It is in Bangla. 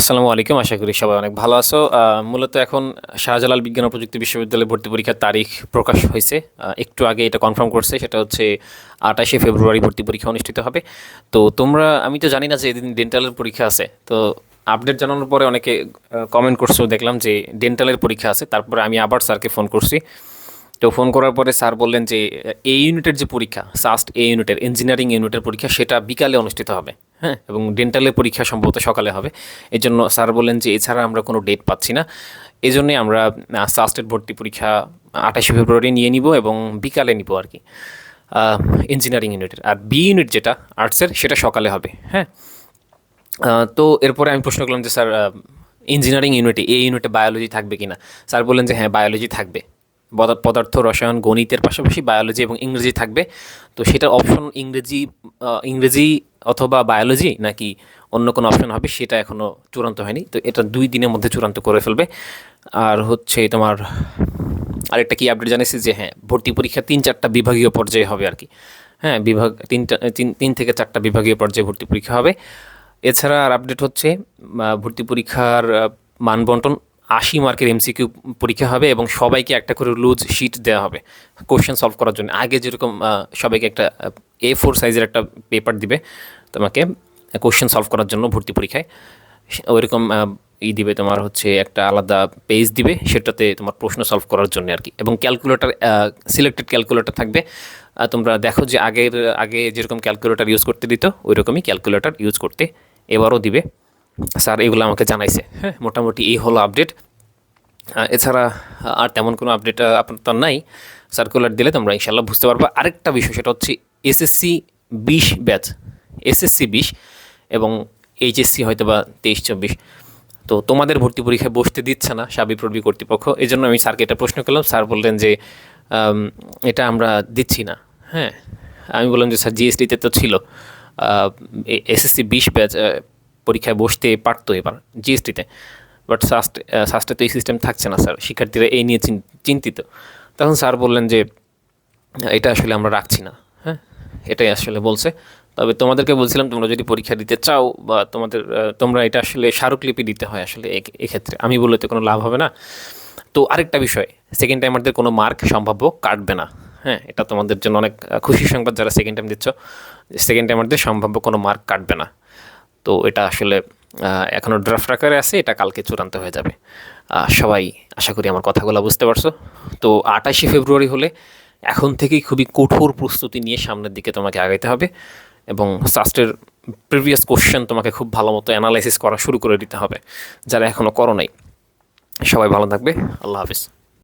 আসসালামু আলাইকুম, আশা করি সবাই অনেক ভালো আছো। মূলত এখন শাহজালাল বিজ্ঞান ও প্রযুক্তি বিশ্ববিদ্যালয়ে ভর্তি পরীক্ষার তারিখ প্রকাশ হয়েছে। একটু আগে এটা কনফার্ম করছে, সেটা হচ্ছে আঠাশে ফেব্রুয়ারি ভর্তি পরীক্ষা অনুষ্ঠিত হবে। তো তোমরা, আমি তো জানি না যে এদিন ডেন্টালের পরীক্ষা আছে। তো আপডেট জানানোর পরে অনেকে কমেন্ট করছ, দেখলাম যে ডেন্টালের পরীক্ষা আছে, তারপরে আমি আবার স্যারকে ফোন করছি। তো ফোন করার পরে স্যার বললেন যে, এ ইউনিটের যে পরীক্ষা সাস্ট এ ইউনিটের ইঞ্জিনিয়ারিং ইউনিটের পরীক্ষা, সেটা বিকালে অনুষ্ঠিত হবে হ্যাঁ? এবং ডেন্টালের পরীক্ষা সম্ভবত সকালে হবে। এই জন্য স্যার বললেন যে, এছাড়া আমরা কোনো ডেট পাচ্ছি না। এই জন্যে আমরা সাস্টের ভর্তি পরীক্ষা আঠাশে ফেব্রুয়ারি নিয়ে নিব এবং বিকালে নিব আর কি ইঞ্জিনিয়ারিং ইউনিটের। আর বি ইউনিট যেটা আর্টসের সেটা সকালে হবে হ্যাঁ? তো এরপরে আমি প্রশ্ন করলাম যে, স্যার ইঞ্জিনিয়ারিং ইউনিটে এই ইউনিটে বায়োলজি থাকবে কি না স্যার বললেন যে হ্যাঁ বায়োলজি থাকবে। পদার্থ রসায়ন, গণিতের পাশাপাশি বায়োলজি এবং ইংরেজি থাকবে। তো সেটার অপশন ইংরেজি ইংরেজি অথবা বায়োলজি নাকি অন্য কোনো অপশন হবে সেটা এখনও চূড়ান্ত হয়নি। তো এটা দুই দিনের মধ্যে চূড়ান্ত করে ফেলবে। আর হচ্ছে তোমার আরেকটা কি আপডেট জানিয়েছি যে হ্যাঁ ভর্তি পরীক্ষা তিন চারটা বিভাগীয় পর্যায়ে হবে আর কি হ্যাঁ বিভাগ তিনটা তিন তিন থেকে চারটা বিভাগীয় পর্যায়ে ভর্তি পরীক্ষা হবে। এছাড়া আর আপডেট হচ্ছে ভর্তি পরীক্ষার মান বন্টন আশি মার্কের এমসিকিউ পরীক্ষা হবে এবং সবাইকে একটা করে লুজ শিট দেওয়া হবে কোশ্চেন সলভ করার জন্য। আগে যেরকম সবাইকে একটা এ ফোর সাইজের একটা পেপার দিবে তোমাকে কোশ্চেন সলভ করার জন্য ভর্তি পরীক্ষায়। ওইরকম ই দিবে তোমার হচ্ছে একটা আলাদা পেজ দিবে সেটাতে তোমার প্রশ্ন সলভ করার জন্য আর কি। এবং ক্যালকুলেটার সিলেক্টেড ক্যালকুলেটর থাকবে। তোমরা দেখো যে আগের, আগে যেরকম ক্যালকুলেটর ইউজ করতে দিত ওই রকমই ক্যালকুলেটর ইউজ করতে এবারও দিবে। স্যার, এগুলো আমাকে জানাইছে। হ্যাঁ মোটামুটি এই হলো আপডেট এছাড়া আর তেমন কোনো আপডেট আপনার তো নাই। সার্কুলার দিলে তোমরা ইনশাল্লাহ বুঝতে পারবা। আরেকটা বিষয়, সেটা হচ্ছে এসএসসি বিশ ব্যাচ। এসএসসি বিশ এবং এইচএসসি হয়তো বা তেইশ, চব্বিশ। তো তোমাদের ভর্তি পরীক্ষায় বসতে দিচ্ছে না সাবি প্রবি কর্তৃপক্ষ। এই জন্য আমি স্যারকে এটা প্রশ্ন করলাম। স্যার বললেন যে এটা আমরা দিচ্ছি না। হ্যাঁ আমি বললাম যে, স্যার জিএসটিতে তো ছিল। এসএসসি বিশ ব্যাচ পরীক্ষায় বসতে পারতো এবার জিএসটিতে বাট সাস্ট সাস্টে তো এই সিস্টেম থাকছে না স্যার শিক্ষার্থীরা এই নিয়ে চিন- চিন্তিত। তখন স্যার বললেন যে, এটা আসলে আমরা রাখছি না। হ্যাঁ এটাই আসলে বলছে। তবে তোমাদেরকে বলছিলাম, তোমরা যদি পরীক্ষা দিতে চাও বা তোমাদের তোমরা এটা আসলে স্মারকলিপি দিতে হয় আসলে এক্ষেত্রে। আমি বললে তো কোনো লাভ হবে না। তো আরেকটা বিষয় সেকেন্ড টাইমারদের কোনো মার্ক সম্ভাব্য কাটবে না। হ্যাঁ এটা তোমাদের জন্য অনেক খুশির সংবাদ যারা সেকেন্ড টাইম দিচ্ছ সেকেন্ড টাইমারদের সম্ভাব্য কোনো মার্ক কাটবে না। তো এটা আসলে এখনও ড্রাফট আকারে আছে, এটা কালকে চূড়ান্ত হয়ে যাবে। সবাই আশা করি আমার কথাগুলো বুঝতে পারছ। তো আঠাশে ফেব্রুয়ারি হলে এখন থেকেই খুবই কঠোর প্রস্তুতি নিয়ে সামনের দিকে তোমাকে আগাইতে হবে এবং সাস্টের প্রিভিয়াস কোশ্চেন তোমাকে খুব ভালো মতো অ্যানালাইসিস করা শুরু করে দিতে হবে, যারা এখনও করো নাই। সবাই ভালো থাকবে, আল্লাহ হাফিজ।